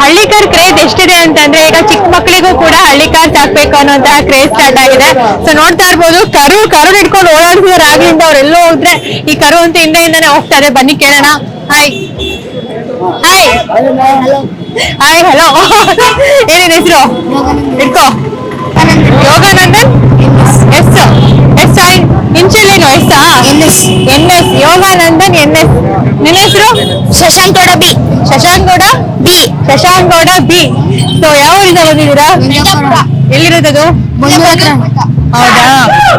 Hallikar craze ಎಷ್ಟಿದೆ ಅಂತಂದ್ರೆ ಈಗ ಚಿಕ್ಕ ಮಕ್ಕಳಿಗೂ ಕೂಡ ಹಳ್ಳಿಕಾರ್ ಸಾಕ್ಬೇಕು ಅನ್ನೋಂತಹ ಕ್ರೇಜ್ ಸ್ಟಾರ್ಟ್ ಆಗಿದೆ. ಸೊ ನೋಡ್ತಾ ಇರ್ಬೋದು ಕರು ಕರು ಹಿಡ್ಕೊಂಡು ಓಡಾಡ್ತಿದಾರೆ ಆಗ್ಲಿಂದ ಅವ್ರೆಲ್ಲೋ ಹೋದ್ರೆ ಈ ಕರು ಅಂತ ಹಿಂದೆಯಿಂದಾನೆ ಹೋಗ್ತಾರೆ. ಬನ್ನಿ ಕೇಳೋಣ. ಹಾಯ್ ಹಾಯ್ ಹಾಯ್ ಹಲೋ ಏನೇನ್ ಹೆಸರು? ಇಟ್ಕೋ. ಯೋಗಾನಂದನ್ ಎಸ್ ಎಸ್ ಐ ಇಂಚಲೇನು ವಯಸ್ಸಾ N S N S Yoganandan N S ನಿನ್ನ ಹೆಸರು? Shashank Gowda B. Shashank Gowda B. Shashank Gowda B. So ಯಾವ ಊರಿಂದ ಬಂದಿದ್ದೀರಾ? ಎಲ್ಲಿರೋದದು? ಹೌದಾ?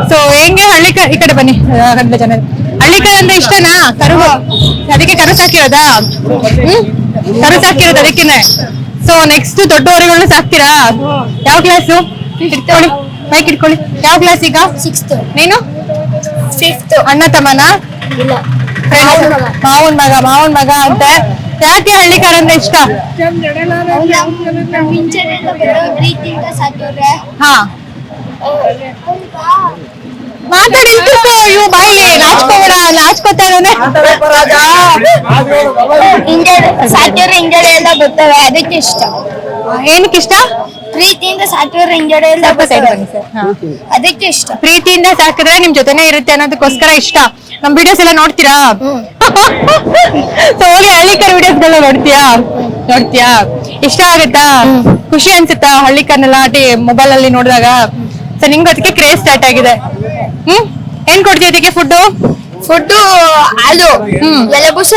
ಸೊ ಹೆಂಗೆ ಹಳ್ಳಿ ಈ ಕಡೆ ಬನ್ನಿ ಕನ್ನಡ ಜನ ಜನ ಕಡೆ ಅಂದ್ರೆ ಇಷ್ಟನಾ? ಕರು ಅದಕ್ಕೆ ಕರು ಹಾಕಿರೋದಾ? ಹ್ಮ್? ಕರು ಸಾಕಿರೋದು ಅದಕ್ಕೇನೆ ಸೊ ನೆಕ್ಸ್ಟ್ ದೊಡ್ಡವರೆಗಳನ್ನ ಸಾಕ್ತೀರಾ? ಯಾವ ಕ್ಲಾಸು ಇಟ್ಕೊಳ್ಳಿ ಬೈಕ್ ಇಟ್ಕೊಳ್ಳಿ ಯಾವ ಕ್ಲಾಸ್ ಈಗ? ಸಿಕ್ಸ್ತ್ ನೀನು? ಫಿಫ್ತ್ ಅಣ್ಣ ತಮ್ಮನ? ಇಲ್ಲ. ಮಾವನ್ ಮಗ. ಮಾವನ್ ಮಗ ಅಂತ. ಯಾಕೆ ಹಳ್ಳಿಕಾರ ಅಂದ್ರೆ ಇಷ್ಟ ಹಾ. ಮಾತಾಡಿ ಇವು ಬಾಯಿ ನಾಚ್ಕೋಬೇಡ ನಾಚ್ಕೋತಾ ಸಾಕಿದ್ರೆ ಇಂಜಡೆ ಎಲ್ಲ ಬರ್ತವೆ ಅದಕ್ಕೆ ಇಷ್ಟ. ಏನಕ್ಕೆ ಇಷ್ಟ? ಪ್ರೀತಿಯಿಂದ ಸಾಕಿದ್ರೆ ಹಿಂಗಡೆ ಎಲ್ಲ ಸ್ವಲ್ಪ side ಬರ್ತವೆ ಬನ್ನಿ sir. ಹಾ. ಅದಕ್ಕೆ ಇಷ್ಟ. ಪ್ರೀತಿಯಿಂದ ಸಾಕಿದ್ರೆ ನಿಮ್ ಜೊತೆನೆ ಇರುತ್ತೆ ಅನ್ನೋದಕ್ಕೋಸ್ಕರ ಇಷ್ಟ. ನಮ್ ವಿಡಿಯೋಸ್ ಎಲ್ಲ ನೋಡ್ತೀರಾ? ಸೊ ಹೋಗಿ ಹಳ್ಳಿಕರ್ ವಿಡಿಯೋಸ್ ಗಳನ್ನ ನೋಡ್ತೀಯಾ? ನೋಡ್ತೀಯಾ? ಇಷ್ಟ ಆಗುತ್ತಾ? ಖುಷಿ ಅನ್ಸುತ್ತಾ ಹಳ್ಳಿಕರ್ನೆಲ್ಲ ಟಿ ಮೊಬೈಲ್ ಅಲ್ಲಿ ನೋಡಿದಾಗ? ಸೊ ನಿಮ್ಗೆ ಅದಕ್ಕೆ ಕ್ರೇಜ್ ಸ್ಟಾರ್ಟ್ ಆಗಿದೆ. ಹ್ಮ್? ಏನ್ ಕೊಡ್ತೀಯ ಅದಕ್ಕೆ ಫುಡ್ ಫುಡ್ ಹಾಲು ಹ್ಮ್. ರವೆ ಬುಸ.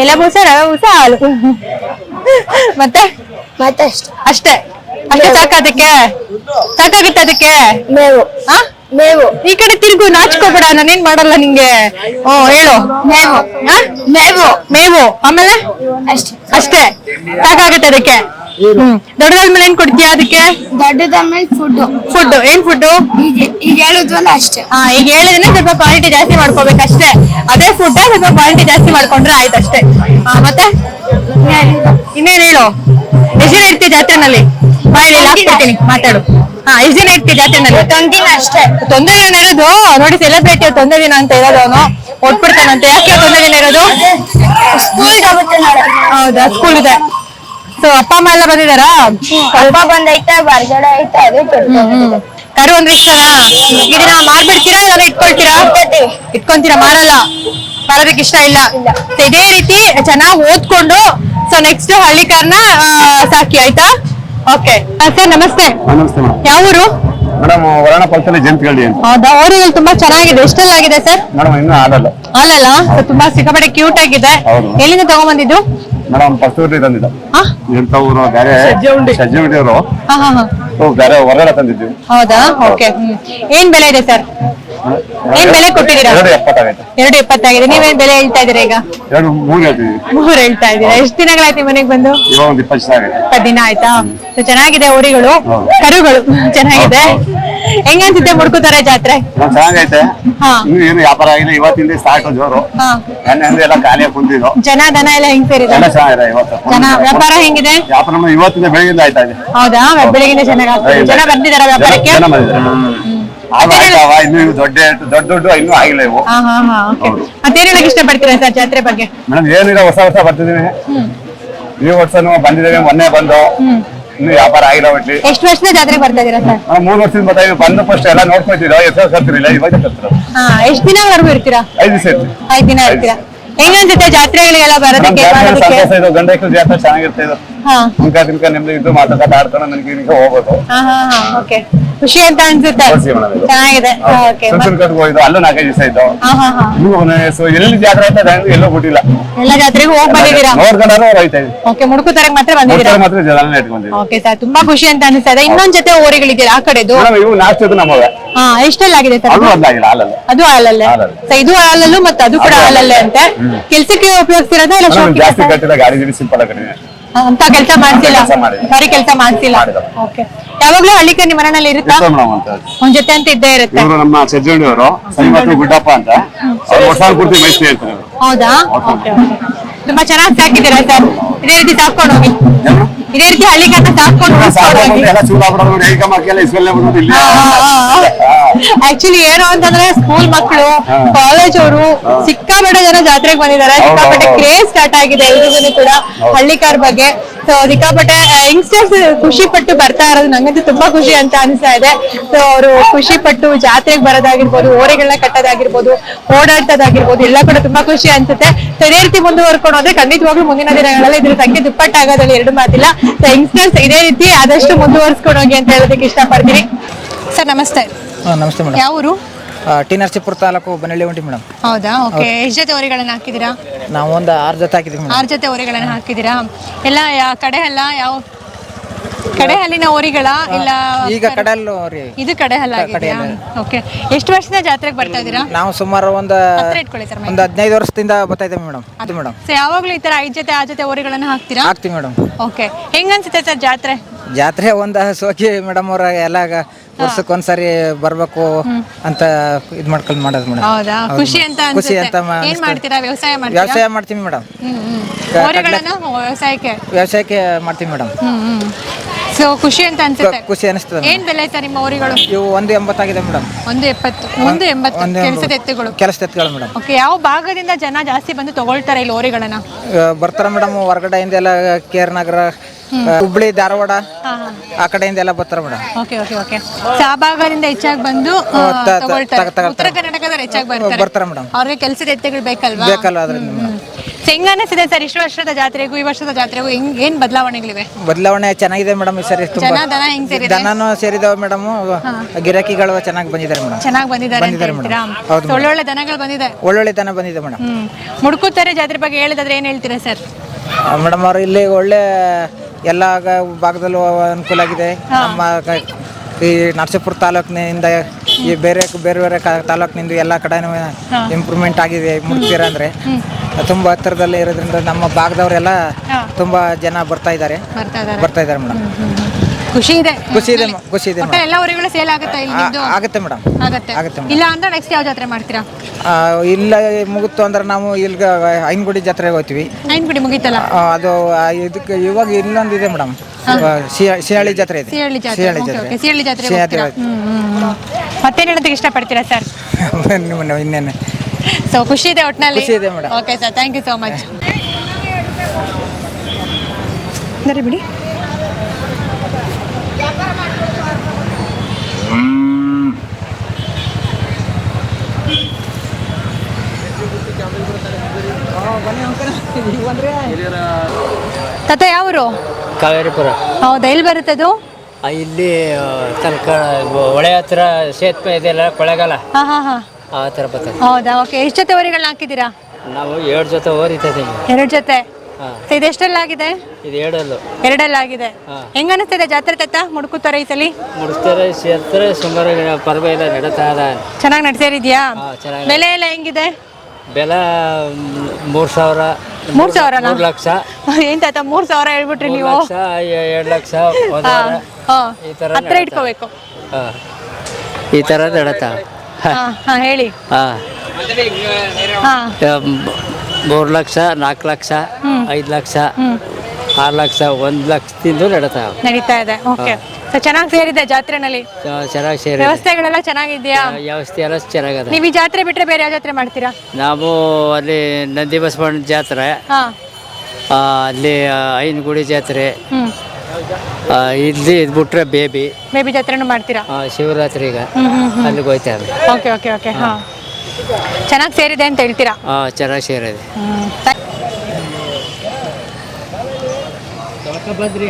ಎಲೆ ರವೆ ಬೂಸ ಹಾಲು ಮತ್ತೆ? ಮತ್ತೆ ಅಷ್ಟೇ. ಅಷ್ಟೇ. ಅಷ್ಟೇ ಸಾಕಾದಕ್ಕೆ ಸಾಕಾಗುತ್ತೆ ಅದಕ್ಕೆ? ಮೇವು. ಹಾ ಮೇವು. ಈ ಕಡೆ ತಿರುಗು ನಾಚ್ಕೋಬೇಡ ನಾನೇನ್ ಮಾಡಲ್ಲ ನಿಂಗೆ? ಓ ಹೇಳು. ಮೇವು. ಹಾ ಮೇವು. ಮೇವು. ಆಮೇಲೆ? ಅಷ್ಟೇ. ಸಾಕಾಗುತ್ತೆ ಅದಕ್ಕೆ? ಹ್ಮ್. ದೊಡ್ಡದಾದ ಮೇಲೆ ಏನ್ ಕೊಡ್ತೀಯ ಅದಕ್ಕೆ? ದೊಡ್ಡದಾದ್ಮೇಲೆ ಫುಡ್ ಫುಡ್ ಏನ್ ಫುಡ್ ಈಗ ಹೇಳಿದ್ವಲ್ಲ ಅಷ್ಟೇ. ಹಾ ಈಗ ಹೇಳಿದ್ರೆ ಸ್ವಲ್ಪ ಕ್ವಾಲಿಟಿ ಜಾಸ್ತಿ ಮಾಡ್ಕೋಬೇಕು ಅಷ್ಟೇ. ಅದೇ ಫುಡ್ ಸ್ವಲ್ಪ ಕ್ವಾಲಿಟಿ ಜಾಸ್ತಿ ಮಾಡ್ಕೊಂಡ್ರೆ ಆಯ್ತು ಅಷ್ಟೇ. ಹಾ ಮತ್ತೆ? ಇನ್ನೇನ್ ಹೇಳು? ಎಷ್ಟು ದಿನ ಇರ್ತೀಯ ಜಾತ್ರೆನಲ್ಲಿ? ಮಾತಾಡು. ಹಾ ಎಷ್ಟ್ ದಿನ ಇರ್ತೀಯ ಜಾತ್ರೆನಲ್ಲಿ ಒಂದಿನ ಅಷ್ಟೇ. ತೊಂದರೆ ದಿನ ಇರೋದು? ನೋಡಿ ಸೆಲೆಬ್ರೇಟ್ ತೊಂದರೆ ದಿನ ಅಂತ ಇರೋದು ಅವನು. ಒಟ್ಬಿಡ್ತಾನಂತೆ. ಯಾಕೆ ತೊಂದರೆ ದಿನ ಇರೋದು? ಹೌದಾ ಸ್ಕೂಲ್ ಇದೆ. ಸೊ ಅಪ್ಪ ಅಮ್ಮ ಎಲ್ಲ ಬಂದಿದಾರಾ ಅಪ್ಪ ಬಂದೈತೆ ಬರ್ಗಡೆ ಐತೆ ಅದು. ಕರು ಅಂದ್ರೆ ಇಷ್ಟನಾ ಇದನ್ನ ಮಾರ್ಬಿಡ್ತೀರಾ ಇಲ್ಲ ಇಟ್ಕೊಳ್ತೀರಾ? ಇಟ್ಕೊಂತೀರಾ ಮಾರಲ್ಲ ಮಾರೋದಕ್ಕೆ ಇಷ್ಟ ಇಲ್ಲ. ಇದೇ ರೀತಿ ಚೆನ್ನಾಗಿ ಓದ್ಕೊಂಡು ಸೊ ನೆಕ್ಸ್ಟ್ ಹಳ್ಳಿಕಾರ್ನ ಸಾಕಿ ಆಯ್ತಾ? ಓಕೆ. ಸರ್ ನಮಸ್ತೆ. ನಮಸ್ತೆ ಮೇಡಮ್ ಯಾವ ಊರು ಮೇಡಮ್ ವರಣ ಪಲ್ಸಲ್ಲಿ ಜಂತ್ಗಳ್ಳಿ ಅಂತ. ಹೌದಾ? ಓರಿಗಳು ತುಂಬಾ ಚೆನ್ನಾಗಿದೆ. ಎಷ್ಟೆಲ್ಲ ಆಗಿದೆ ಸರ್? ಮೇಡಮ್ ಇನ್ನೂ ಆಗಲ್ಲ. ಅಲ್ಲಲ್ಲ So, ತುಂಬಾ ಸಿಕ್ಕಾಪಟ್ಟೆ ಕ್ಯೂಟ್ ಆಗಿದೆ. ಹೌದು. ಎಲ್ಲಿಂದ ತಗೊಂಬಂದಿದ್ದು? ಮೇಡಮ್ ಫಸ್ಟ್ ಊರಿಗೆ ತಂದಿದ್ದ. ಹಾ ಎಂತ ಊರು? ಬೇರೆ ಸಜ್ಜೆ ಅವರು ಹಾ ಹಾ ಹಾ. ಬೇರೆ ಹೊರಗಡೆ ತಂದಿದ್ವಿ ಹೌದಾ? ಓಕೆ. ಏನ್ ಬೆಲೆ ಇದೆ ಸರ್? ಏನ್ ಬೆಲೆ ಕೊಟ್ಟಿದ್ದೀರಾ? ಎರಡು ಎಪ್ಪತ್ತಾಗೈತೆ. ಎರಡು ಎಪ್ಪತ್ತಾಗಿದೆ. ನೀವೇನ್ ಬೆಲೆ ಹೇಳ್ತಾ ಇದೀರಾ ಈಗ? ಎರಡು ಮೂರು ಹೇಳ್ತೀವಿ ಮೂರ್ ಹೇಳ್ತಾ ಇದ್ದೀರಾ? ಎಷ್ಟು ದಿನಗಳಾಯ್ತು ಮನೆಗೆ ಬಂದು? ಇವಾಗ ಒಂದು ಇಪ್ಪತ್ತು ಆಗೈತೆ ಇಪ್ಪತ್ತು ದಿನ ಆಯ್ತಾ? ಸೊ ಚೆನ್ನಾಗಿದೆ ಊರಿಗಳು? ಹೌದು. ಕರುಗಳು? ಚೆನ್ನಾಗಿದೆ? ಹೆಂಗನ್ಸುತ್ತೆ ಮುಡ್ಕೋತಾರೆ ಜಾತ್ರೆ? ಮೇಡಮ್ ಚೆನ್ನಾಗೈತೆ. ಹಾ. ಇನ್ನು ಏನು ವ್ಯಾಪಾರ ಆಗಿಲ್ಲ. ಇವತ್ತಿಂದ ಸ್ಟಾರ್ಟ್ ಜೋರು. ಹಾ. ನೆನ್ನೆ ಎಲ್ಲ ಖಾಲಿಯಾಗಿ ಕುಂತಿದ್ದು ಜನ ದನ ಎಲ್ಲ ಹೆಂಗ್ ಸೇರಿದೆ? ಎಲ್ಲ ಚೆನ್ನಾಗಿದೆ ಇವತ್ತು. ಜನ ವ್ಯಾಪಾರ ಹೆಂಗಿದೆ? ವ್ಯಾಪಾರ ಇವತ್ತಿಂದ ಬೆಳಗಿಂದ ಆಯ್ತಾ ಇದೆ. ಹೌದಾ? ಬೆಳಿಗ್ಗೆ ಚೆನ್ನಾಗಿ ಆಗ್ತದೆ ಜನ ಬಂದಿದ್ದಾರೆ ವ್ಯಾಪಾರಕ್ಕೆ? ಜನ ಬಂದಿದ್ದಾರೆ. ಆಗ ಆಯ್ತಾವ ಇನ್ನು ಇವು ದೊಡ್ಡ ದೊಡ್ಡ ದೊಡ್ಡ ಇನ್ನೂ ಆಗಿಲ್ಲ ಇವು. ಹಾ ಹಾ ಹಾ ಓಕೆ ಹೌದು. ಮತ್ತೇನ್ ಹೇಳಕ್ ಇಷ್ಟಪಡ್ತೀರಾ ಸರ್ ಜಾತ್ರೆ ಬಗ್ಗೆ? ಮೇಡಮ್ ಏನಿಲ್ಲ ಹೊಸ ಹೊಸ ಬರ್ತಿದೀವಿ ಈ ವರ್ಷನೂ ಬಂದಿದ್ದೇವೆ ಮೊನ್ನೆ ಬಂದು. ಇನ್ನು ವ್ಯಾಪಾರ ಆಗಿಲ್ಲ ಒಟ್ಲಿ. ಎಷ್ಟು ವರ್ಷದ ಜಾತ್ರೆಗೆ ಬರ್ತಾ ಇದೀರಾ ಸರ್? ನಾವು ಮೂರು ವರ್ಷದಿಂದ ಬರ್ತಾ ಇದೀವಿ ಬಂದ ಫಸ್ಟ್ ಎಲ್ಲ ನೋಡ್ಕೊತಿದ್ದೋ ಎಷ್ಟು ಕರ್ತಿರಿಲ್ಲ ಇವಾಗ ಕರ್ತಿರೋ ಹಾ ಎಷ್ಟ್ ದಿನವರೆಗೂ ಇರ್ತೀರಾ? ಐದು ದಿವಸ ಇರ್ತೀವಿ. ಐದ್ ದಿನ ಇರ್ತೀರಾ? ಹೆಂಗನ್ಸುತ್ತೆ ಜಾತ್ರೆಗಳಿಗೆಲ್ಲ ನಮ್ ಬರೋದಕ್ಕೆ ಜಾತ್ರೆ ಮಾಡೋದಕ್ಕೆ? ಸಂತೋಷ ಇದು. ಗಂಡ ಜಾತ್ರೆ ಇದು ಹಾ. ಮುಖ ತಿನ್ಕ ನಿಮ್ದು ಇದ್ದು ಮಾತುಕತೆ ಆಡ್ಕೊಂಡು ನನಗೆ ಇಲ್ಲಿಗೆ ಹೋಗ್ಬೋದು ಹಾ ಹಾ ಹಾ ಓಕೆ ಖುಷಿ ಅಂತ ಅನ್ಸುತ್ತೆ. ಚೆನ್ನಾಗಿದೆ. ಓಕೆ ಸುಲ್ತಾನ್ ಕಟ್ಗೆ ಹೋಗಿದ್ದು ಅಲ್ಲೂ ನಾಲ್ಕೈದು ದಿವಸ ಇದ್ದು. ಸೊ ಎಲ್ಲಿ ಜಾತ್ರೆ ಆಯ್ತಾ ಎಲ್ಲೋ ಬಿಟ್ಟಿಲ್ಲ. ಎಲ್ಲ ಜಾತ್ರೆಗೂ ಹೋಗ್ ಬಂದಿದ್ದೀರಾ? ನೋಡ್ಕೊಂಡಾರು ಹೋಯ್ತಾ ಇದ್ದೀವಿ ಓಕೆ ಮುಡುಕುತರಗ್ ಮಾತ್ರ ಬಂದಿದ್ದೀರಾ? ಮಾತ್ರ ಜನ ಇಟ್ಕೊಂಡಿದ್ದೀವಿ. ಓಕೆ ಸರ್ ತುಂಬಾ ಖುಷಿ ಅಂತ ಅನಿಸ್ತಾ ಇದೆ ಇನ್ನೊಂದ್ ಜೊತೆ ಊರಿಗಳಿದ್ದೀರಾ ಆ ಕಡೆದು? ಇವು ನಾಲ್ಕು ಜೊತೆ ನಮ್ಮವೆ. ಹಾ ಎಷ್ಟೆಲ್ಲಾಗಿದೆ ಸರ್? ಅದು ಹಾಲಲ್ಲ? ಇದು ಹಾಲಲ್ಲೂ ಮತ್ತೆ ಅದು ಕೂಡ ಹಾಲಲ್ಲೇ. ಅಂತೆ. ಕೆಲ್ಸಕ್ಕೆ ಉಪಯೋಗಿಸ್ತಿರೋದಾ ಇಲ್ಲ ಜಾಸ್ತಿ ಕಟ್ಟಿದ ಗಾಡಿ ಗಿಡಿ ಸಿಂಪಲ್ ಕಡಿಮೆ ಅಂತ ಕೆಲಸ ಮಾಡ್ತಿಲ್ಲ ಕೆಲ್ಸ ಮಾಡಿಲ್ಲ. ಬರೀ ಕೆಲಸ ಮಾಡ್ತಿಲ್ಲ ಮಾಡಿಲ್ಲ. ಓಕೆ ಯಾವಾಗ್ಲೂ ಹಳ್ಳಿಕ ನಿಮ್ಮ ಮನೆಯಲ್ಲಿ ಇರುತ್ತಾ? ಮೇಡಮ್ ಅಂತ ಒಂದ್ ಜೊತೆ ಅಂತ ಇದ್ದೇ ಇರುತ್ತೆ. ಇವರು ನಮ್ಮ ಸಜ್ಜೋಡಿ ಅವರು ಸಂಗತ್ತು ಗುಡ್ಡಪ್ಪ ಅಂತ. ಅವ್ರು ವರ್ಷ ಪೂರ್ತಿ ಮೈಸೂರು ಹೇಳ್ತಾರೆ ಹೌದಾ? ಓಕೆ ತುಂಬಾ ಚೆನ್ನಾಗಿ ಸಾಕಿದ್ದೀರಾ ಸರ್? ಇದೇ ರೀತಿ ಸಾಕೊಂಡು ಹೋಗಿ. ಇದೇ ರೀತಿ ಬಿಡೋದು ಆಕ್ಚುಲಿ ಏನು ಅಂತಂದ್ರೆ ಸ್ಕೂಲ್ ಮಕ್ಕಳು ಕಾಲೇಜ್ ಅವರು ಸಿಕ್ಕಾಪಟ್ಟೆ ಜನ ಜಾತ್ರೆಗೆ ಬಂದಿದ್ದಾರೆ. ಸಿಕ್ಕಾಪಟ್ಟೆ. ಕ್ರೇಜ್ ಸ್ಟಾರ್ಟ್ ಆಗಿದೆ ಎಲ್ರಿಗೂ ಕೂಡ ಹಳ್ಳಿಕಾರ್ ಬಗ್ಗೆ. ಸೊ ಸಿಕ್ಕಾಪಟ್ಟೆ ಯಂಗ್ಸ್ಟರ್ಸ್ ಖುಷಿ ಪಟ್ಟು ಬರ್ತಾ ಇರೋದು ನಂಗಂತೂ ತುಂಬಾ ಖುಷಿ ಅಂತ ಅನಿಸ್ತಾ ಇದೆ. ಸೊ ಅವರು ಖುಷಿ ಪಟ್ಟು ಜಾತ್ರೆಗೆ ಬರೋದಾಗಿರ್ಬೋದು ಓರೆಗಳನ್ನ ಕಟ್ಟೋದಾಗಿರ್ಬೋದು ಓಡಾಡ್ತದಾಗಿರ್ಬೋದು ಎಲ್ಲ ಕೂಡ ತುಂಬಾ ಖುಷಿ ಅನ್ಸುತ್ತೆ. ಸೊ ಇದೇ ರೀತಿ ಮುಂದುವರ್ಕೊಂಡು ಹೋದ್ರೆ ಖಂಡಿತವಾಗ್ಲೂ ಮುಂದಿನ ದಿನಗಳಲ್ಲಿ ಇದ್ರ ಸಂಖ್ಯೆ ದುಪ್ಪಟ್ಟಾಗೋದ್ರಲ್ಲಿ ಎರಡು ಮಾತಿಲ್ಲ. ಸೊ ಯಂಗ್ಸ್ಟರ್ಸ್ ಇದೇ ರೀತಿ ಆದಷ್ಟು ಮುಂದುವರ್ಸ್ಕೊಂಡು ಹೋಗಿ ಅಂತ ಹೇಳೋದಕ್ಕೆ ಇಷ್ಟಪಡ್ತೀನಿ. ಸರ್ ನಮಸ್ತೆ. ಹಾಂ ನಮಸ್ತೆ ಮೇಡಮ್ ಯಾವ ಊರು ಟಿ ನರಸೀಪುರ ತಾಲೂಕು ಬನಳ್ಳಿ ಉಂಟಿ ಮೇಡಮ್. ಹೌದಾ? ಓಕೆ ಎಷ್ಟು ಜೊತೆ ಹೊರೆಗಳನ್ನ ಹಾಕಿದ್ದೀರಾ? ನಾವು ಒಂದು ಆರು ಜೊತೆ ಹಾಕಿದ್ವಿ ಮೇಡಮ್. ಆರು ಜೊತೆ ಹೊರೆಗಳನ್ನ ಹಾಕಿದ್ದೀರಾ? ಎಲ್ಲ ಯಾ- ಕಡೆ ಅಲ್ಲ ಯಾವ ಕಡೆ ಹಲ್ಲಿನ ಹೊರಿಗಳ ಇಲ್ಲ ಈಗ ಕಡಲ್ಲು ರೀ ಇದು ಕಡೆ. ಓಕೆ ಎಷ್ಟು ವರ್ಷದಿಂದ ಜಾತ್ರೆಗೆ ಬರ್ತಾ ಇದ್ದೀರಾ? ನಾವು ಸುಮಾರು ಒಂದು ಹತ್ರ ಇಟ್ಕೊಳ್ಳಿ ಸರ್ ಒಂದು ಹದಿನೈದು ವರ್ಷದಿಂದ ಬರ್ತಾ ಇದ್ದೀವಿ ಮೇಡಮ್. ಅದು. ಮೇಡಮ್. ಸೊ ಯಾವಾಗಲೂ ಈ ತರ ಐದ್ ಜೊತೆ ಆ ಜೊತೆ ಹೊರೆಗಳನ್ನ ಹಾಕ್ತೀರಾ? ಹಾಕ್ತೀವಿ ಮೇಡಮ್. ಓಕೆ ಹೆಂಗ್ ಅನ್ಸುತ್ತೆ ಸರ್ ಜಾತ್ರೆ? ಜಾತ್ರೆ ಒಂದು ಸೋಕಿ ಮೇಡಮ್ ಅವ್ರ ಎಲ್ಲ ವರ್ಷಕ್ಕೆ ಒಂದ್ಸರಿ ಬರ್ಬೇಕು ಅಂತ ಇದ್ ಮಾಡ್ಕೊಂಡು ಮಾಡೋದು ಮೇಡಮ್ ಹೌದಾ? ಖುಷಿ ಅಂತ ಖುಷಿ ಅನ್ಸುತ್ತೆ. ಅಂತ ಮ- ಏನ್ ಮಾಡ್ತೀರಾ? ವ್ಯವಸಾಯ ಮಾಡ್ತೀರಾ? ವ್ಯವಸಾಯ ಮಾಡ್ತೀವಿ ಮೇಡಮ್ ಹ್ಮ್ ಹ್ಮ್. ಕ- ಹೊರೆಗಳನ್ನ ವ್ಯವಸಾಯಕ್ಕೆ? ವ್ಯವಸಾಯಕ್ಕೆ ಮಾಡ್ತೀವಿ ಮೇಡಮ್ ಹ್ಮ್ ಹ್ಮ್. ಸೊ ಖುಷಿ ಅಂತ ಅನ್ಸುತ್ತೆ. ಖುಷಿ ಅನಿಸ್ತದೆ ಏನ್ ಬೆಲೆ ಸರ್ ನಿಮ್ಮ ಹೊರಿಗಳು? ಇವು ಒಂದು ಎಂಬತ್ತಾಗಿದೆ ಮೇಡಮ್ ಒಂದು ಎಪ್ಪತ್ತು. ಒಂದು ಎಂಬತ್ತು ಒಂದು ಕೆಲಸದ ಎತ್ತುಗಳು. ಕೆಲಸದ ಎತ್ತುಗಳು ಮೇಡಮ್ ಓಕೆ ಯಾವ ಭಾಗದಿಂದ ಜನ ಜಾಸ್ತಿ ಬಂದು ತಗೊಳ್ತಾರೆ ಇಲ್ಲಿ ಹೋರಿಗಳನ್ನ? ಬರ್ತಾರ ಮೇಡಮ್ ಹೊರಗಡೆಯಿಂದ ಎಲ್ಲ ಕೇರ್ ನಗರ ಹುಬ್ಳಿ ಧಾರವಾಡ ಆ ಕಡೆಯಿಂದ ಎಲ್ಲ ಬರ್ತಾರ madam. Okay okay okay. So ಆ ಭಾಗದಿಂದ ಹೆಚ್ಚಾಗಿ ಬಂದು ಆ, ತ- ತ- ತಗೊಳ್ತಾರೆ. ತಗ- ತಗೊಳ್ತಾರೆ. ಉತ್ತರ ಕರ್ನಾಟಕದ ಹೆಚ್ಚಾಗಿ ಬರ್ತಾರೆ. ಬರ್ತಾರೆ ಮೇಡಮ್. ಅವ್ರಿಗೆ ಕೆಲಸದ ಎತ್ತೆಗಳು ಬೇಕಲ್ವಾ? ಬೇಕಲ್ಲ ಅದರಿಂದ ಮೇಡಮ್? ಹೆಂಗ್ ಅನಿಸಿದೆ ಸರ್ ಇಷ್ಟು ವರ್ಷದ ಜಾತ್ರೆಗೂ ಈ ವರ್ಷದ ಜಾತ್ರೆಗೂ ಹೆಂಗ್ ಏನ್ ಬದಲಾವಣೆಗಳಿವೆ? ಬದಲಾವಣೆ ಚೆನ್ನಾಗಿದೆ ಮೇಡಮ್ ಈ ಸರಿ ಜನ ದನ ಹೆಂಗ್ ಸೇರಿದೆ? ದನನೂ ಸೇರಿದಾವೆ ಮೇಡಮ್. ಗಿರಾಕಿಗಳು ಚೆನ್ನಾಗಿ ಬಂದಿದ್ದಾರೆ ಮೇಡಮ್. ಚೆನ್ನಾಗಿ ಬಂದಿದ್ದಾರೆ ಅಂತ ಬಂದಿದ್ದಾರೆ ಹೇಳ್ತೀರಾ. ಹೌದು ಒಳ್ಳೊಳ್ಳೆ ದನಗಳು ಬಂದಿದೆ. ಒಳ್ಳೊಳ್ಳೆ ದನ ಬಂದಿದೆ ಮೇಡಮ್. ಹ್ಮ್. ಮುಡ್ಕುತ್ತಾರೆ ಜಾತ್ರೆ ಬಗ್ಗೆ ಹೇಳಿದ್ರೆ ಏನ್ ಹೇಳ್ತೀರಾ ಸರ್? ಮೇಡಮ್ ಅವ್ರು ಇಲ್ಲಿ ಒಳ್ಳೆ ಎಲ್ಲ ಭಾಗದಲ್ಲೂ ಅನುಕೂಲ ಆಗಿದೆ. ನಮ್ಮ ಕ- ಈ ನರಸೀಪುರ ತಾಲೂಕಿನಿಂದ ಈ ಬೇರೆ ಬೇರೆ ಬೇರೆ ಕ- ತಾಲೂಕಿನಿಂದ ಎಲ್ಲ ಕಡೆನೂ ಇಂಪ್ರೂವ್ಮೆಂಟ್ ಆಗಿದೆ ಮುಡ್ತೀರ ಅಂದ್ರೆ. ತುಂಬಾ ಹತ್ತಿರದಲ್ಲಿ ಇರೋದ್ರಿಂದ ನಮ್ಮ ಭಾಗದವರೆಲ್ಲ. ತುಂಬಾ ಜನ ಬರ್ತಾ ಇದ್ದಾರೆ. ಬರ್ತಾ ಇದಾರೆ ಬರ್ತಾ ಇದ್ದಾರೆ ಮೇಡಮ್. ಖುಷಿ ಇದೆ. ಖುಷಿ ಇದೆ ಮ- ಖುಷಿ ಇದೆ ಒಟ್ಟ ಎಲ್ಲ ಊರುಗಳು ಸೇಲ್ ಆಗುತ್ತಾ ಇಲ್ಲಿ ನಿಮ್ದು? ಆಗುತ್ತೆ ಮೇಡಮ್ ಆಗತ್ತೆ. ಆಗುತ್ತೆ ಇಲ್ಲ ಅಂದ್ರೆ ನೆಕ್ಸ್ಟ್ ಯಾವ ಜಾತ್ರೆ ಮಾಡ್ತೀರಾ? ಇಲ್ಲ ಮುಗಿತು ಅಂದ್ರೆ ನಾವು ಇಲ್ಗ ಐನ್ಗುಡಿ ಜಾತ್ರೆಗೆ ಹೋಗ್ತೀವಿ. ಐನ್ ಗುಡಿ ಮುಗೀತಲ್ಲ? ಆ, ಅದು ಆ, ಇದಕ್ಕೆ ಇವಾಗ ಇನ್ನೊಂದು ಇದೆ ಮೇಡಮ್ ಶಿಯಾಳಿ ಜಾತ್ರೆ ಇದೆ. ಸಿಹಳ್ಳಿ ಜಾತ್ರೆ. ಸಿಹಳ್ಳಿ ಓಕೆ ಜಾತ್ರೆ. ಓಕೆ ಸಿಹಳ್ಳಿ ಜಾತ್ರೆ ಹೋಗ್ತೀರಾ? ಹ್ಮ್ ಹ್ಮ್ ಹ್ಮ್. ಮತ್ತೇನ್ ಹೇಳೋದಕ್ಕೆ ಇಷ್ಟಪಡ್ತೀರಾ ಸರ್ ಇನ್ನೇನು? ಸೊ ಖುಷಿ ಇದೆ ಒಟ್ನಲ್ಲಿ? ಖುಷಿ ಇದೆ madam. Okay sir thank you so much ಬಿಡಿ. ತಾತ ಯಾವರು? ಕಾವೇರಿಪುರ. ಹೌದಾ ಎಲ್ಲಿ ಬರುತ್ತೆ ಅದು? ಇಲ್ಲಿ ತನಕ ಹೊಳೆ ಹತ್ರ ಸೇತುವೆ ಇದೆಯಲ್ಲ ಕೊಳೆಗಾಲ. ಹಾ ಹಾ ಹಾ. ಆ ಥರ ಬರ್ತದೆ. ಹೌದಾ ಓಕೆ. ಎಷ್ಟು ಜೊತೆ ಹೋರಿಗಳನ್ನ ಹಾಕಿದ್ದೀರಾ? ನಾವು ಎರಡು ಜೊತೆ ಓರಿತದೆ ಎರಡು ಜೊತೆ. ಇದು ಎಷ್ಟಲ್ಲಾಗಿದೆ ಇದು ಎರಡಲ್ಲು. ಎರಡಲ್ಲಾಗಿದೆ. ಹೆಂಗ ಅನಿಸ್ತಿದೆ ಜಾತ್ರೆ ತತ್ತ ಮುಡ್ಕುತ್ತಾರೆ ಈ ಸಲ ಮುಡಿಸ್ತಾರೆ ಸೇರ್ತಾರೆ ಸುಮಾರು ಪರವಾಗಿಲ್ಲ ನಡೀತಾ ಅದ ಚೆನ್ನಾಗಿ ನಡೀತಾ ಹಾ, ಚೆನ್ನಾಗಿ ಬೆಲೆ ಎಲ್ಲ ಹೆಂಗಿದೆ? ಬೆಲೆ ಮೂರು ಸಾವಿರ. ಮೂರ್ ಸಾವಿರನಾ? ಮೂರು ಲಕ್ಷ. ಏನ್ ತಾತ ಮೂರ್ ಸಾವಿರ ಹೇಳ್ಬಿಟ್ರಿ ಮೂರು ನೀವು? ಲಕ್ಷ ಎರಡು ಲಕ್ಷ ಒಂದು ಹಾ, ವಾರ. ಹಾ. ಈ ಥರ ಹತ್ರ ನಡೀತಾ. ಇಟ್ಕೋಬೇಕು. ಹಾ. ಈ ಥರ ನಡೀತಾ ಹಾ ಹಾ ಹೇಳಿ. ಹಾಂ. ಹಾ. ಮೂರು ಲಕ್ಷ ನಾಲ್ಕು ಲಕ್ಷ ಐದು ಲಕ್ಷ ಆರು ಲಕ್ಷ ಒಂದು ಲಕ್ಷದಿಂದ ನಡೀತಾ ನಡೀತಾ ಇದೆ. ಓಕೆ ಚೆನ್ನಾಗಿ ಸೇರಿದೆ ಜಾತ್ರೆನಲ್ಲಿ? ಚೆನ್ನಾಗಿ ಸೇರಿ ವ್ಯವಸ್ಥೆಗಳೆಲ್ಲ ಚೆನ್ನಾಗಿದೆಯಾ? ವ್ಯವಸ್ಥೆ ಎಲ್ಲ ಚೆನ್ನಾಗದ. ನೀವು ಈ ಜಾತ್ರೆ ಬಿಟ್ರೆ ಬೇರೆ ಯಾವ ಜಾತ್ರೆ ಮಾಡ್ತೀರಾ? ನಾವು ಅಲ್ಲಿ ನಂದಿ ಬಸವಣ್ಣ ಜಾತ್ರೆ ಅಲ್ಲಿ ಐನಗುಡಿ ಜಾತ್ರೆ ಇಲ್ಲಿ ಇದು ಬಿಟ್ರೆ ಬೇಬಿ. ಬೇಬಿ ಜಾತ್ರೆನೂ ಮಾಡ್ತೀರಾ? ಶಿವರಾತ್ರಿ ಈಗ. ಅಲ್ಲಿಗೆ ಹೋಯ್ತೇವೆ. ಓಕೆ ಓಕೆ ಓಕೆ ಹಾ. ಚೆನ್ನಾಗಿ ಸೇರಿದೆ ಅಂತ ಹೇಳ್ತೀರಾ ಹಾಂ ಚೆನ್ನಾಗಿ ಸೇರಿದೆ ಬರ್ರಿ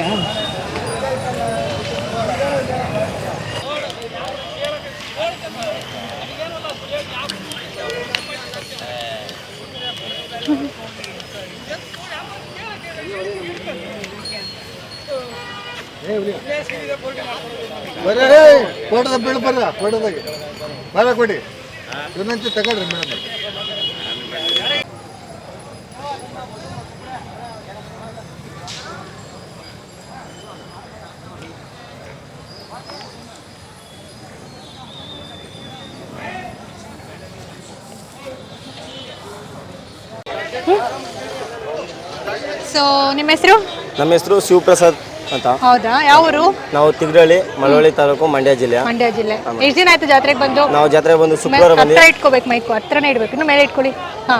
ಕೊಡದ ಬೀಳ್ ಬರ್ರ ಫೋಟೋದಾಗೆ ಬರ ಕೊಡಿ ಇನ್ನೊಂಚು ತಗೊಳ್ರಿ ಮೇಡಮ್ ಸೊ ನಿಮ್ಮ ಹೆಸರು ನಮ್ಮ ಹೆಸರು ಶಿವಪ್ರಸಾದ್ ಅಂತ. ಹೌದಾ? ಯಾವ ಊರು ನಾವು ತಿಗ್ರಳ್ಳಿ ಮಳವಳ್ಳಿ ತಾಲೂಕು ಮಂಡ್ಯ ಜಿಲ್ಲೆ. ಮಂಡ್ಯ ಜಿಲ್ಲೆ. ಎಷ್ಟು ದಿನ ಆಯ್ತು ಜಾತ್ರೆಗೆ ಬಂದು? ನಾವು ಜಾತ್ರೆ ಬಂದು ಶುಕ್ರವಾರ ಬಂದು ಹತ್ರ ಇಟ್ಕೋಬೇಕು ಮೈಕು ಹತ್ರನೇ ಇಡ್ಬೇಕು. ಇನ್ನು ಮೇಲೆ ಇಟ್ಕೊಳ್ಳಿ. ಹಾ.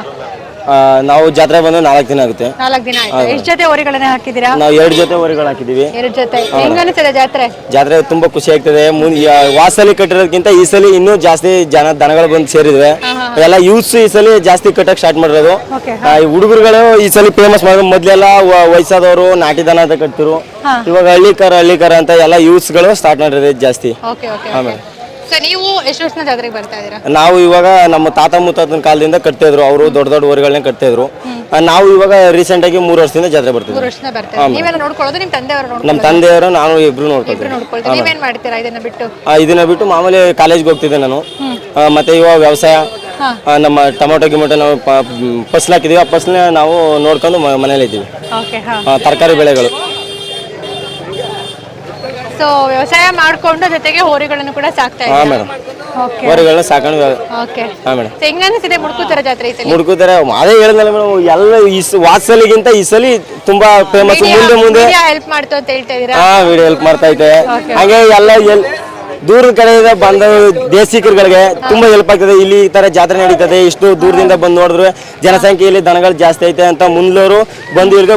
ನಾವು ಜಾತ್ರೆ ಬಂದು ನಾಲ್ಕು ದಿನ ಆಗುತ್ತೆ. ನಾಲ್ಕು ದಿನ ಆಯ್ತು. ಎಷ್ಟು ಜೊತೆ ಹೊರಿಗಳನ್ನ ಹಾಕಿದ್ದೀರಾ? ನಾವು ಎರಡು ಜೊತೆ ಊರುಗಳು ಹಾಕಿದೀವಿ ಎರಡು ಜೊತೆ. ಹೆಂಗ ಅನಿಸ್ತದೆ ಜಾತ್ರೆ? ಜಾತ್ರೆ ತುಂಬಾ ಖುಷಿ ಆಗ್ತದೆ. ಮುಂದ್ ವಾಸಲಿ ಕಟ್ಟಿರೋದಕ್ಕಿಂತ ಈ ಸಲ ಇನ್ನೂ ಜಾಸ್ತಿ ಜನ ದನಗಳು ಬಂದು ಸೇರಿದ್ವೆ. ಎಲ್ಲ ಯೂತ್ಸ್ ಈ ಸಲ ಜಾಸ್ತಿ ಕಟ್ಟಕ್ ಸ್ಟಾರ್ಟ್ ಮಾಡಿರೋದು. ಆ, ಈ ಹುಡುಗರುಗಳು ಈ ಸಲ ಫೇಮಸ್ ಮಾಡೋದು ಮೊದ್ಲೆಲ್ಲ ವ- ವಯಸ್ಸಾದವರು ನಾಟಿ ದನ ಅಂತ ಕಟ್ತಿರು ಇವಾಗ ಹಳ್ಳಿಕಾರ ಹಳ್ಳಿಕಾರ ಅಂತ ಎಲ್ಲ ಯೂತ್ಸ್ಗಳು ಸ್ಟಾರ್ಟ್ ಮಾಡಿರೋದು ಜಾಸ್ತಿ. ಓಕೆ ಓಕೆ ನೀವು ಎಷ್ಟು ವರ್ಷದ ಜಾತ್ರೆಗೆ ಬರ್ತಾ ಇದ್ದೀರಾ? ನಾವು ಇವಾಗ ನಮ್ಮ ತಾತ ಮುತ್ತಾತನ ಕಾಲದಿಂದ ಕಟ್ತಾ ಇದ್ರು. ಅವರು ದೊಡ್ಡ ದೊಡ್ಡ ಊರುಗಳನ್ನ ಕಟ್ತಾ ಇದ್ರು. ನಾವು ಇವಾಗ ರೀಸೆಂಟ್ ಆಗಿ ಮೂರು ವರ್ಷದಿಂದ ಜಾತ್ರೆ ಬರ್ತಿದ್ವಿ ಮೂರು ವರ್ಷದ ಬರ್ತಾ ಇದ್ದೀರಾ? ನೀವೆಲ್ಲ ನೋಡ್ಕೊಳ್ಳೋದು ನಿಮ್ಮ ತಂದೆಯವರು ನಮ್ಮ ನೋಡ್ಕೊಳ್ಳೋದು ತಂದೆಯವರು ನಾನು ಇಬ್ರು ನೋಡ್ಕೊಳ್ತೀವಿ. ನೋಡ್ಕೊಳ್ತೀವಿ ನೀವೇನ್ ಮಾಡ್ತೀರಾ ಇದನ್ನ ಬಿಟ್ಟು? ಆ, ಇದನ್ನ ಬಿಟ್ಟು ಮಾಮೂಲಿ ಕಾಲೇಜ್ಗೆ ಹೋಗ್ತಿದ್ದೆ ನಾನು. ಆ, ಮತ್ತೆ ಇವಾಗ ವ್ಯವಸಾಯ ಆ, ನಮ್ಮ ಟೊಮೊಟೊ ಗಿಮೊಟೊ ನಾವು ಫಸಲ್ ಹಾಕಿದೀವಿ. ಆ ಫಸಲ್ ನಾವು ನೋಡ್ಕೊಂಡು ಮನೇಲಿ ಇದ್ದೀವಿ ಓಕೆ ಹಾ. ತರಕಾರಿ ಬೆಳೆಗಳು. ಸೊ ವ್ಯವಸಾಯ ಮಾಡ್ಕೊಂಡು ಜೊತೆಗೆ ಹೋರಿಗಳನ್ನು ಕೂಡ ಸಾಕ್ತಾ ಹಾ ಇದ್ದೀರಾ? ಮೇಡಮ್ ಓಕೆ ಹೊರಗಳನ್ನ ಸಾಕೊಂಡು ಓಕೆ ಹಾ ಮೇಡಮ್ ಹೆಂಗ ಅನಿಸಿದೆ ಮುಡ್ಕುತ್ತರ ಜಾತ್ರೆ ಈ ಸಲ? ಮುಡ್ಕೋತಾರೆ ಅದೇ ಹೇಳಿದ್ನಲ್ಲ ಮೇಡಮ್ ಎಲ್ಲ ಈ ಸ- ವಾತ್ಸಲಿಗಿಂತ ಈ ಸಲ ತುಂಬಾ ಫೇಮಸ್ ಮುಂದೆ ಮುಂದೆ. ಹೆಲ್ಪ್ ಮಾಡ್ತು ಅಂತ ಹೇಳ್ತಾ ಇದೀರಾ ಹಾ ವಿಡಿಯೋ ಹೆಲ್ಪ್ ಮಾಡ್ತಾ ಐತೆ ಹಾಗೆ ಎಲ್ಲ ಎಲ್ ದೂರದ ಕಡೆಯಿಂದ ಬಂದ ದೇಸಿಕರುಗಳಿಗೆ ತುಂಬಾ ಹೆಲ್ಪ್ ಆಗ್ತದೆ. ಇಲ್ಲಿ ಈ ತರ ಜಾತ್ರೆ ನಡೀತದೆ. ಇಷ್ಟು ದೂರದಿಂದ ಬಂದು ನೋಡಿದ್ರೆ ಜನಸಂಖ್ಯೆಯಲ್ಲಿ ದನಗಳು ಜಾಸ್ತಿ ಐತೆ ಅಂತ ಮುಂದೋರು ಬಂದು ಇವ್ರಿಗೆ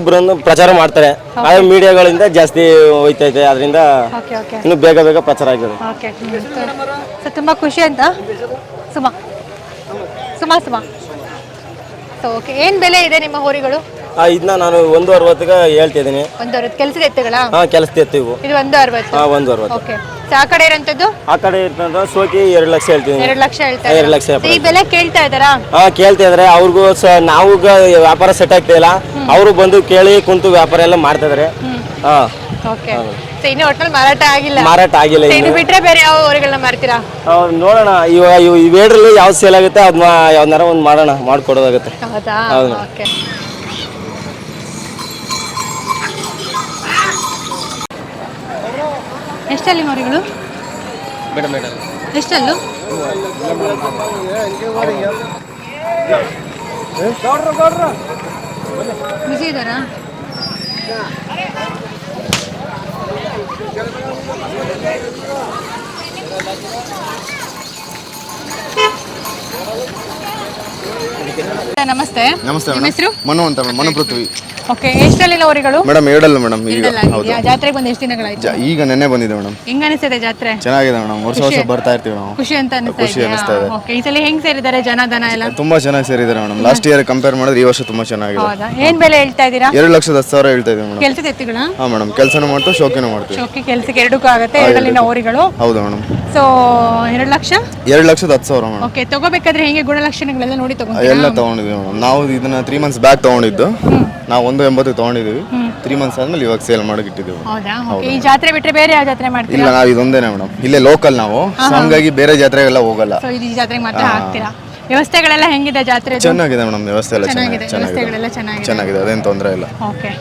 ಪ್ರಚಾರ ಮಾಡ್ತಾರೆ. ಆದ್ರೆ ಮೀಡಿಯಾಗಳಿಂದ ಜಾಸ್ತಿ ಹೋಯ್ತೈತೆ. ಅದರಿಂದ ಇನ್ನು ಬೇಗ ಬೇಗ ಪ್ರಚಾರ ಆಗ್ತದೆ. ತುಂಬಾ ಖುಷಿ ಅಂತ ಸುಮಾ. ಸುಮಾ ಸುಮಾ. ಓಕೆ ಏನ್ ಬೆಲೆ ಇದೆ ನಿಮ್ಮ ಹೋರಿಗಳು? ಆ, ಇದನ್ನ ನಾನು ಒಂದು ಅರವತ್ತಿಗೆ ಹೇಳ್ತಿದ್ದೀನಿ. ಒಂದು ಅರವತ್ತು ಕೆಲಸದ ಎತ್ತುಗಳ? ಹಾ ಕೆಲಸ ಎತ್ತಿವು ಇದು ಒಂದು ಅರವತ್ತು? ಹಾ ಒಂದು ಅರವತ್ತು. ಓಕೆ. ಸೊ ಆ ಕಡೆ ಇರೋಂಥದ್ದು? ಆ ಕಡೆ ಇರ್ತಂತ ಸೋಕಿ ಎರಡು ಲಕ್ಷ ಹೇಳ್ತೀನಿ ಎರಡು ಲಕ್ಷ ಹೇಳ್ತಾ ಎರಡು ಇದ್ದೀರಾ? ಲಕ್ಷ So, ಈ ಬೆಲೆ ಕೇಳ್ತಾ ಇದ್ದಾರಾ? ಹಾ ಕೇಳ್ತಾ ಇದಾರೆ ಅವ್ರಿಗೂ ಸ ನಾವು ವ್ಯಾಪಾರ ಸೆಟ್ ಆಗ್ತಾ ಇಲ್ಲ. ಅವರು ಬಂದು ಕೇಳಿ ಕುಂತು ವ್ಯಾಪಾರ ಎಲ್ಲ ಮಾಡ್ತಾ ಇದಾರೆ. ಹಾ. ಓಕೆ. ಸೊ ಇನ್ನ ಒಟ್ನಲ್ಲಿ ಮಾರಾಟ ಆಗಿಲ್ಲ. ಮಾರಾಟ ಆಗಿಲ್ಲ So, ಇನ್ನು ಬಿಟ್ರೆ ಬೇರೆ ಯಾವ ಹೋರಿಗಳನ್ನ ಮಾರ್ತೀರಾ? ಹೌದು, ನೋಡೋಣ. ಇವಾಗ ಇವ್ ಇವೇಡ್ರಲ್ಲಿ ಯಾವ್ದು ಸೇಲ್ ಆಗುತ್ತೆ ಅದ್ ಯಾವ್ದಾರ ಒಂದು ಮಾಡೋಣ ಮಾಡ್ಕೊಡೋದಾಗುತ್ತೆ. ಹೌದಾ? ಹೌದು. ಓಕೆ. ಎಷ್ಟಲ್ಲಿ ಹೋರಿಗಳು ಎಷ್ಟಲ್ಲು ಬಿಸಿ ಇದ್ದಾರಾ? ನಮಸ್ತೆ. ನಮಸ್ತೆ ನಿಮ್ಮ ಹೆಸರು? ಮೇಡಮ್ ಮನು ಅಂತ ಮೇಡಮ್ ಮನು ಪೃಥ್ವಿ. ಓಕೆ ಎಷ್ಟಲ್ಲಿನ ಹೋರಿಗಳು? ಮೇಡಮ್ ಎರಡಲ್ಲ ಮೇಡಮ್ ಈಗ? ಜಾತ್ರೆಗೆ ಬಂದು ಎಷ್ಟು ದಿನಗಳಾಯ್ತು? ಜ- ಈಗ ನೆನ್ನೆ ಬಂದಿದೆ ಮೇಡಮ್. ಹೆಂಗ ಅನಿಸ್ತದೆ ಜಾತ್ರೆ? ಚೆನ್ನಾಗಿದೆ ಮೇಡಮ್ ವರ್ಷ ವರ್ಷ ಬರ್ತಾ ಇರ್ತೀವಿ ನಾವು. ಖುಷಿ ಅಂತ ಅನಿಸ್ತಾ ಖುಷಿ ಅನಿಸ್ತಾ ಇದೆ. ಓಕೆ ಈ ಸಲ ಹೆಂಗ್ ಸೇರಿದ್ದಾರೆ ಜನ ದನ ಎಲ್ಲ? ತುಂಬಾ ಚೆನ್ನಾಗಿ ಸೇರಿದ್ದಾರೆ ಮೇಡಮ್. ಲಾಸ್ಟ್ ಇಯರ್ ಕಂಪೇರ್ ಮಾಡಿದ್ರೆ ಈ ವರ್ಷ ತುಂಬಾ ಚೆನ್ನಾಗಿದೆ. ಹೌದಾ? ಏನ್ ಬೆಲೆ ಹೇಳ್ತಾ ಇದ್ದೀರಾ? ಎರಡು ಲಕ್ಷದ ಹತ್ತು ಸಾವಿರ ಹೇಳ್ತಾ ಇದ್ದೀವಿ ಮೇಡಮ್. ಕೆಲ್ಸದ ಎತ್ತುಗಳ? ಹಾ ಮೇಡಮ್ ಕೆಲಸನೂ ಮಾಡ್ತೀವಿ ಶೋಕಿನೂ ಮಾಡ್ತೀವಿ. ಶೋಕಿ ಕೆಲ್ಸಕ್ಕೆ ಎರಡಕ್ಕೂ ಆಗುತ್ತೆ ಎರಡಲ್ಲಿನ ಹೋರಿಗಳು. ಹೌದು ಮೇಡಮ್. ಸೊ ಎರಡು ಲಕ್ಷ? ಎರಡು ಲಕ್ಷದ ಹತ್ತು ಸಾವಿರ ಮೇಡಮ್. ಓಕೆ ತಗೋಬೇಕಾದ್ರೆ ಹೆಂಗೆ ಗುಣಲಕ್ಷಣಗಳೆಲ್ಲ ನೋಡಿ ತಗೋ ಎಲ್ಲ ತಗೊಂಡಿದ್ದೀವಿ ಮೇಡಮ್. ನಾವು ಇದನ್ನ ತ್ರೀ ಮಂತ್ಸ್ ಬ್ಯಾಕ್ ತಗೊಂಡಿದ್ದು. ನಾವು ಒಂದು ಎಂಬತ್ತು ತಗೊಂಡಿದ್ದೀವಿ. ತ್ರೀ ಮಂತ್ಸ್ ಆದ್ಮೇಲೆ ಇವಾಗ ಸೇಲ್ ಮಾಡಕ್ ಇಟ್ಟಿದ್ದೀವಿ. ಹೌದಾ? ಓಕೆ ಈ ಜಾತ್ರೆ ಬಿಟ್ರೆ ಬೇರೆ ಯಾವ ಜಾತ್ರೆ ಮಾಡ್ತೀರಾ? ಇಲ್ಲ ನಾವು ಇದೊಂದೇನೆ ಮೇಡಮ್. ಇಲ್ಲೇ ಲೋಕಲ್ ನಾವು. ಸೊ ಹಂಗಾಗಿ ಬೇರೆ ಜಾತ್ರೆಗೆಲ್ಲ ಹೋಗಲ್ಲ. ಸೊ ಇದು ಈ ಜಾತ್ರೆಗೆ ಮಾತ್ರ ಹಾಕ್ತೀರಾ? ವ್ಯವಸ್ಥೆಗಳೆಲ್ಲ ಹೆಂಗಿದೆ ಜಾತ್ರೆ ಚೆನ್ನಾಗಿದೆ ಮೇಡಮ್ ವ್ಯವಸ್ಥೆ ಎಲ್ಲ ಚೆನ್ನಾಗಿದೆ. ಚೆನ್ನಾಗಿದೆ ವ್ಯವಸ್ಥೆಗಳೆಲ್ಲ ಚೆನ್ನಾಗಿದೆ. ಚೆನ್ನಾಗಿದೆ ಚೆನ್ನಾಗಿದೆ ಅದೇನು ತೊಂದರೆ ಇಲ್ಲ. ಓಕೆ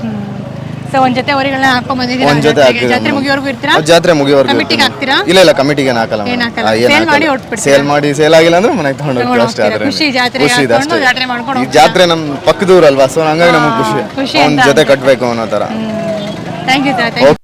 ಸೊ ಒಂದ್ ಜೊತೆ ಹೋರಿಗಳನ್ನ ಹಾಕೊಂಡ್ ಬಂದಿದ್ದೀರಾ? ಒಂದ್ ಜೊತೆ ಜಾತ್ರೆಗೆ? ಹಾಕಿದ್ದೀವಿ ಜಾತ್ರೆ ಮುಗಿಯೋವರೆಗೂ ಮುಗಿಯೋರ್ಗು ಇರ್ತೀರಾ? ಜಾತ್ರೆ ಮುಗಿಯೋವರೆಗೂ ಕಮಿಟಿಗೆ ಹಾಕ್ತೀರಾ ಇಲ್ಲ ಇಲ್ಲ ಕಮಿಟಿಗೆ ಹಾಕಲ್ಲ ಏನ್. ಹಾಕಲ್ಲ? Sale ಮಾಡಿ? ಸೇಲ್ ಮಾಡಿ ಸೇಲ್ ಆಗಿಲ್ಲ ಅಂದ್ರೆ ಮನೆಗೆ ತಗೊಂಡು ಹೋಗ್ತೀವಿ ಅಷ್ಟೇ? ಆದ್ರೆ ಖುಷಿ ಜಾತ್ರೆಗೆ ಖುಷಿ ಇದೆ ಹಾಕೊಂಡು ಅಷ್ಟೇ ಜಾತ್ರೆ ಮಾಡ್ಕೊಂಡು ಈ? ಜಾತ್ರೆ ನಮ್ ಪಕ್ಕದೂರಲ್ವಾ ಸೊ ಹಂಗಾಗಿ ನಮಗೆ ಖುಷಿ ಖುಷಿ ಒಂದ್ ಅಂತ ಜೊತೆ ಕಟ್ಟಬೇಕು ಅನ್ನೋ ತರ thank you sir thank you